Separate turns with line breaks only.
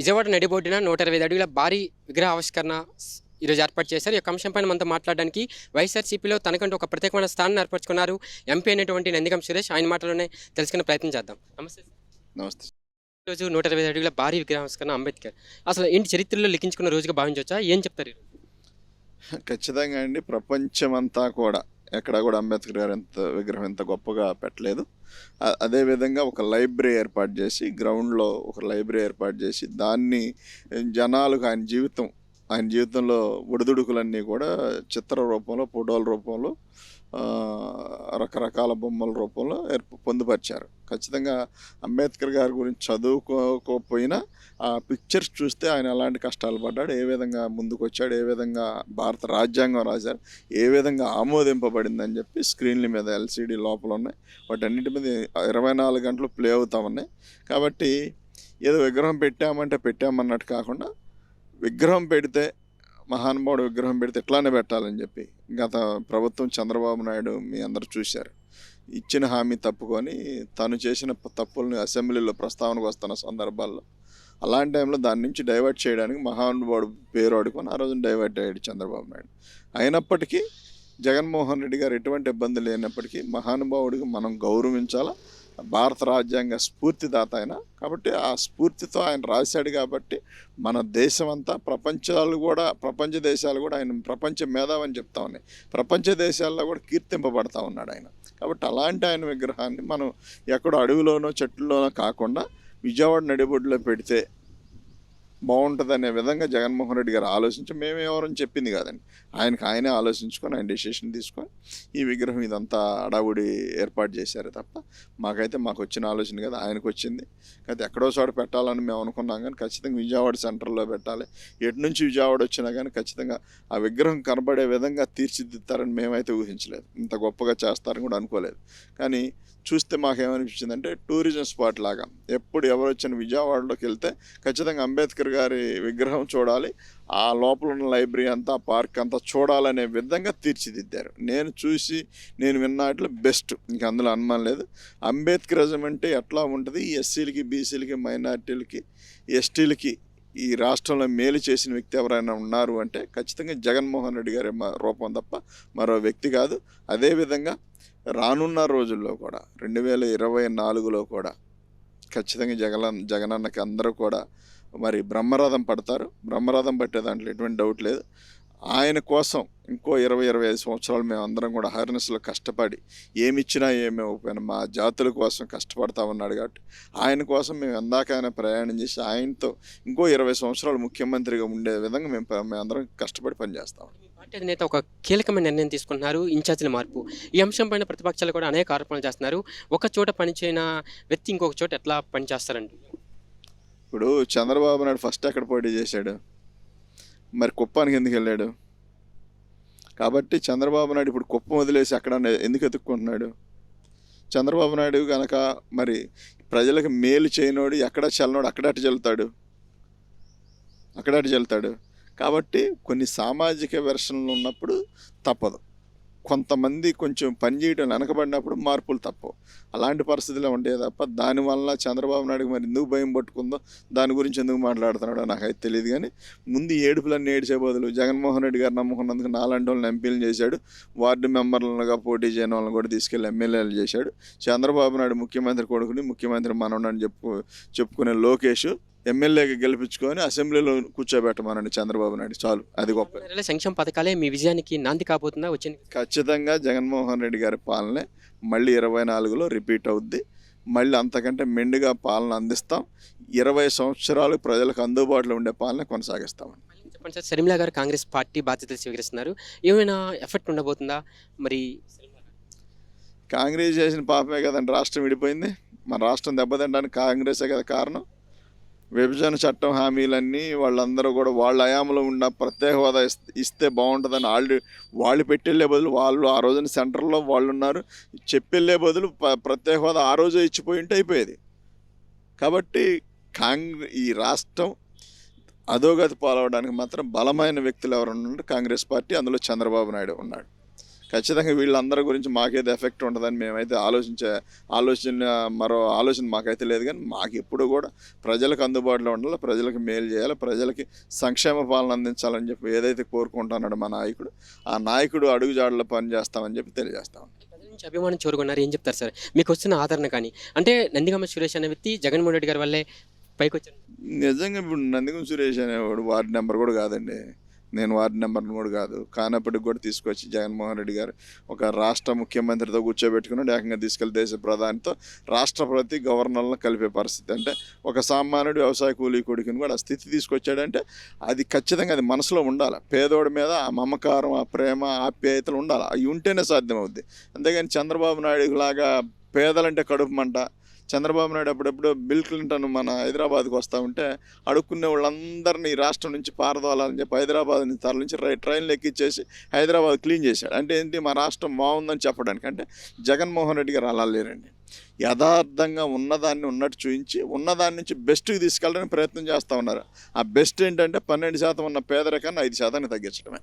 విజయవాడ నడిబొడ్డున నూట ఇరవై అడుగుల భారీ విగ్రహ ఆవిష్కరణ ఈరోజు ఏర్పాటు చేశారు. ఈ యొక్క అంశం పైన మనతో మాట్లాడడానికి వైఎస్ఆర్సీపీలో తనకంటూ ఒక ప్రత్యేకమైన స్థానాన్ని ఏర్పరచుకున్నారు ఎంపీ అయినటువంటి నందిగం సురేష్. ఆయన మాటలోనే తెలుసుకునే ప్రయత్నం చేద్దాం. నమస్తే.
నమస్తే.
ఈరోజు నూట ఇరవై అడుగుల భారీ విగ్రహ ఆవిష్కరణ అంబేద్కర్. అసలు ఏంటి చరిత్రలో లిఖించుకున్న రోజుగా భావించవచ్చా? ఏం చెప్తారు?
ఖచ్చితంగా అండి ప్రపంచమంతా కూడా ఎక్కడ కూడా అంబేద్కర్ గారు ఎంత విగ్రహం ఎంత గొప్పగా పెట్టలేదు. అదేవిధంగా ఒక లైబ్రరీ ఏర్పాటు చేసి గ్రౌండ్లో ఒక లైబ్రరీ ఏర్పాటు చేసి దాన్ని జనాలకు ఆయన జీవితం ఆయన జీవితంలో ఒడిదుడుకులన్నీ కూడా చిత్ర రూపంలో ఫోటోల రూపంలో రకరకాల బొమ్మల రూపంలో ఏర్ప పొందుపరిచారు. ఖచ్చితంగా అంబేద్కర్ గారి గురించి చదువుకోకపోయినా ఆ పిక్చర్స్ చూస్తే ఆయన ఎలాంటి కష్టాలు పడ్డాడు. ఏ విధంగా ముందుకు వచ్చాడు ఏ విధంగా భారత రాజ్యాంగం రాశారు ఏ విధంగా ఆమోదింపబడిందని చెప్పి స్క్రీన్ల మీద ఎల్సిడి లోపల ఉన్నాయి. వాటన్నిటి మీద ఇరవై నాలుగు గంటలు ప్లే అవుతా ఉన్నాయి. కాబట్టి ఏదో విగ్రహం పెట్టామంటే పెట్టామన్నట్టు కాకుండా విగ్రహం పెడితే మహానుభావుడు విగ్రహం పెడితే ఎట్లానే పెట్టాలని చెప్పి గత ప్రభుత్వం చంద్రబాబు నాయుడు మీ అందరు చూశారు. ఇచ్చిన హామీ తప్పుకొని తను చేసిన ప- తప్పుల్ని అసెంబ్లీలో ప్రస్తావనకు వస్తున్న సందర్భాల్లో అలాంటి టైంలో దాని నుంచి డైవర్ట్ చేయడానికి మహానుభావుడు పేరు అడుకొని ఆ రోజున డైవర్ట్ అయ్యాడు చంద్రబాబు నాయుడు. అయినప్పటికీ జగన్మోహన్ రెడ్డి గారు ఎటువంటి ఇబ్బంది లేనప్పటికీ మహానుభావుడికి మనం గౌరవించాలా? భారత రాజ్యాంగ స్ఫూర్తిదాత ఆయన కాబట్టి ఆ స్ఫూర్తితో ఆయన రాశాడు కాబట్టి మన దేశం అంతా ప్రపంచాలు కూడా ప్రపంచ దేశాలు కూడా ఆయన ప్రపంచ మేధావని చెప్తా ఉన్నాయి. ప్రపంచ దేశాల్లో కూడా కీర్తింపబడతా ఉన్నాడు ఆయన. కాబట్టి అలాంటి ఆయన విగ్రహాన్ని మనం ఎక్కడో అడవిలోనో చెట్లలోనో కాకుండా విజయవాడ నడిబొడ్డులో పెడితే బాగుంటుంది అనే విధంగా జగన్మోహన్ రెడ్డి గారు ఆలోచించి మేము ఎవరని చెప్పింది కాదండి. ఆయనకు ఆయనే ఆలోచించుకొని ఆయన డెసిషన్ తీసుకొని ఈ విగ్రహం ఇదంతా అడావుడి ఏర్పాటు చేశారు తప్ప మాకైతే మాకు వచ్చిన ఆలోచన కదా ఆయనకు వచ్చింది. అయితే ఎక్కడో చోట పెట్టాలని మేము అనుకున్నాం కానీ ఖచ్చితంగా విజయవాడ సెంటర్లో పెట్టాలి. ఎటు నుంచి విజయవాడ వచ్చినా కానీ ఖచ్చితంగా ఆ విగ్రహం కనబడే విధంగా తీర్చిదిద్దారని మేమైతే ఊహించలేదు. ఇంత గొప్పగా చేస్తారని కూడా అనుకోలేదు. కానీ చూస్తే మాకేమనిపించిందంటే టూరిజం స్పాట్ లాగా ఎప్పుడు ఎవరు వచ్చిన విజయవాడలోకి వెళ్తే ఖచ్చితంగా అంబేద్కర్ గారి విగ్రహం చూడాలి. ఆ లోపల ఉన్న లైబ్రరీ అంతా పార్క్ అంతా చూడాలనే విధంగా తీర్చిదిద్దారు. నేను చూసి నేను విన్నట్లు బెస్ట్. ఇంక అందులో అనుమానం లేదు. అంబేద్కరిజం అంటే ఎట్లా ఉంటుంది? ఎస్సీలకి బీసీలకి మైనార్టీలకి ఎస్టీలకి ఈ రాష్ట్రంలో మేలు చేసిన వ్యక్తి ఎవరైనా ఉన్నారు అంటే ఖచ్చితంగా జగన్మోహన్ రెడ్డి గారి రూపం తప్ప మరో వ్యక్తి కాదు. అదేవిధంగా రానున్న రోజుల్లో కూడా రెండు వేల ఇరవై నాలుగులో కూడా ఖచ్చితంగా జగన్ జగనన్నకి అందరూ కూడా మరి బ్రహ్మరథం పడతారు. బ్రహ్మరథం పట్టే దాంట్లో ఎటువంటి డౌట్ లేదు. ఆయన కోసం ఇంకో ఇరవై ఇరవై ఐదు సంవత్సరాలు మేము అందరం కూడా హర్నెస్లో కష్టపడి ఏమిచ్చినా ఏమి ఇవ్వకపోయినా మా జాతుల కోసం కష్టపడతా ఉన్నాడు కాబట్టి ఆయన కోసం మేము ఎందాకైనా ప్రయాణం చేసి ఆయనతో ఇంకో ఇరవై సంవత్సరాలు ముఖ్యమంత్రిగా ఉండే విధంగా మేము మేము అందరం కష్టపడి పనిచేస్తాం
పార్టీ అధినేత ఒక కీలకమైన నిర్ణయం తీసుకుంటున్నారు ఇన్ఛార్జీల మార్పు. ఈ అంశం పైన ప్రతిపక్షాలు కూడా అనేక ఆరోపణలు చేస్తున్నారు. ఒక చోట పనిచేయన వ్యక్తి ఇంకొక చోట ఎట్లా పనిచేస్తారండి?
ఇప్పుడు చంద్రబాబు నాయుడు ఫస్ట్ ఎక్కడ పోటీ చేశాడు? మరి కుప్పానికి ఎందుకు వెళ్ళాడు? కాబట్టి చంద్రబాబు నాయుడు ఇప్పుడు కుప్పం వదిలేసి అక్కడ ఎందుకు ఎత్తుక్కుంటున్నాడు? చంద్రబాబు నాయుడు కనుక మరి ప్రజలకు మేలు చేయనోడు ఎక్కడ చల్లనోడు వెళ్తాడు అక్కడ అటు వెళ్తాడు కాబట్టి కొన్ని సామాజిక వెర్షన్లు ఉన్నప్పుడు తప్పదు. కొంతమంది కొంచెం పనిచేయడం వెనకబడినప్పుడు మార్పులు తప్పవు. అలాంటి పరిస్థితిలో ఉండే తప్ప దానివల్ల చంద్రబాబు నాయుడుకి మరి ఎందుకు భయం పట్టుకుందో దాని గురించి ఎందుకు మాట్లాడుతున్నాడో నాకైతే తెలియదు కానీ ముందు ఏడుపులన్నీ ఏడిచే బదులు జగన్మోహన్ రెడ్డి గారు నమ్ముకున్నందుకు నాలాంటి వాళ్ళని ఎంపీలు చేశాడు. వార్డు మెంబర్లుగా పోటీ చేయని వాళ్ళని కూడా తీసుకెళ్ళి ఎమ్మెల్యేలు చేశాడు. చంద్రబాబు నాయుడు ముఖ్యమంత్రి కొడుకుని ముఖ్యమంత్రి మనవడు అని చెప్పు చెప్పుకునే లోకేష్ ఎమ్మెల్యేగా గెలిపించుకొని అసెంబ్లీలో కూర్చోబెట్టమనండి చంద్రబాబు నాయుడు. చాలు అది గొప్ప.
సంక్షేమ పథకాలే మీ విజయానికి నాంది కాబోతుందా? వచ్చింది
ఖచ్చితంగా జగన్మోహన్ రెడ్డి గారి పాలనే మళ్ళీ ఇరవై నాలుగులో రిపీట్ అవుద్ది. మళ్ళీ అంతకంటే మెండుగా పాలన అందిస్తాం. ఇరవై సంవత్సరాలు ప్రజలకు అందుబాటులో ఉండే పాలన కొనసాగిస్తాం
చెప్పండి సార్ షర్మిలా గారు కాంగ్రెస్ పార్టీ బాధ్యతలు స్వీకరిస్తున్నారు. ఏమైనా ఎఫెక్ట్ ఉండబోతుందా? మరి
కాంగ్రెస్ చేసిన పాపమే కదండి రాష్ట్రం విడిపోయింది. మన రాష్ట్రం దెబ్బతింటానికి కాంగ్రెసే కదా కారణం. విభజన చట్టం హామీలన్నీ వాళ్ళందరూ కూడా వాళ్ళ హయాంలో ఉన్న ప్రత్యేక హోదా ఇస్తే బాగుంటుందని వాళ్ళు వాళ్ళు పెట్టెళ్ళే బదులు వాళ్ళు ఆ రోజున సెంటర్లో వాళ్ళు ఉన్నారు. చెప్పెళ్ళే బదులు ప్రత్యేక హోదా ఆ రోజే ఇచ్చిపోయి ఉంటే అయిపోయేది. కాబట్టి కాంగ్రె ఈ రాష్ట్రం అధోగతి పాలవడానికి మాత్రం బలమైన వ్యక్తులు ఎవరు ఉన్నారు కాంగ్రెస్ పార్టీ అందులో చంద్రబాబు నాయుడు ఉన్నాడు. ఖచ్చితంగా వీళ్ళందరి గురించి మాకేదో ఎఫెక్ట్ ఉంటుందని మేమైతే ఆలోచించే ఆలోచన మరో ఆలోచన మాకైతే లేదు. కానీ మాకు ఎప్పుడు కూడా ప్రజలకు అందుబాటులో ఉండాలి ప్రజలకు మేలు చేయాలి ప్రజలకి సంక్షేమ పాలన అందించాలని చెప్పి ఏదైతే కోరుకుంటున్నాడో మా నాయకుడు ఆ నాయకుడు అడుగుజాడలో పని చేస్తామని చెప్పి తెలియజేస్తాం
నుంచి అభిమానం చూరుకున్నారు ఏం చెప్తారు సార్? మీకు వస్తున్న ఆదరణ కానీ అంటే నందిగామ సురేష్ అనే వ్యక్తి జగన్మోహన్ రెడ్డి గారి వల్లే పైకి వచ్చారు
నిజంగా ఇప్పుడు నందిగం సురేష్ అనేవాడు వార్డు నెంబర్ కూడా కాదండి. నేను వార్డు నెంబర్ మూడు కాదు. కానప్పటికి కూడా తీసుకొచ్చి జగన్మోహన్ రెడ్డి గారు ఒక రాష్ట్ర ముఖ్యమంత్రితో కూర్చోబెట్టుకున్నాడు ఏకంగా తీసుకెళ్ళి దేశ ప్రధానితో రాష్ట్రపతి గవర్నర్లను కలిపే పరిస్థితి. అంటే ఒక సామాన్యుడు వ్యవసాయ కూలీ కొడుకుని కూడా ఆ స్థితి తీసుకొచ్చాడంటే అది ఖచ్చితంగా అది మనసులో ఉండాలి. పేదోడి మీద ఆ మమకారం ఆ ప్రేమ ఆప్యాయతలు ఉండాలి. అవి ఉంటేనే సాధ్యమవుద్ది. అంతేగాని చంద్రబాబు నాయుడు లాగా పేదలంటే కడుపు మంట చంద్రబాబు నాయుడు అప్పుడప్పుడు బిల్ క్లింటన్ మన హైదరాబాద్కి వస్తూ ఉంటే అడుక్కునే వాళ్ళందరినీ ఈ రాష్ట్రం నుంచి పారదోలాలని చెప్పి హైదరాబాద్ నుంచి తరలించి రై ట్రైన్లు ఎక్కిచ్చేసి హైదరాబాద్ క్లీన్ చేశాడు. అంటే ఏంటి? మా రాష్ట్రం బాగుందని చెప్పడానికి. అంటే జగన్మోహన్ రెడ్డి గారు అలా లేరండి. యథార్థంగా ఉన్నదాన్ని ఉన్నట్టు చూపించి ఉన్నదాని నుంచి బెస్ట్కి తీసుకెళ్ళడానికి ప్రయత్నం చేస్తూ ఉన్నారు. ఆ బెస్ట్ ఏంటంటే పన్నెండు శాతం ఉన్న పేదరికాన్ని ఐదు శాతాన్ని తగ్గించడమే.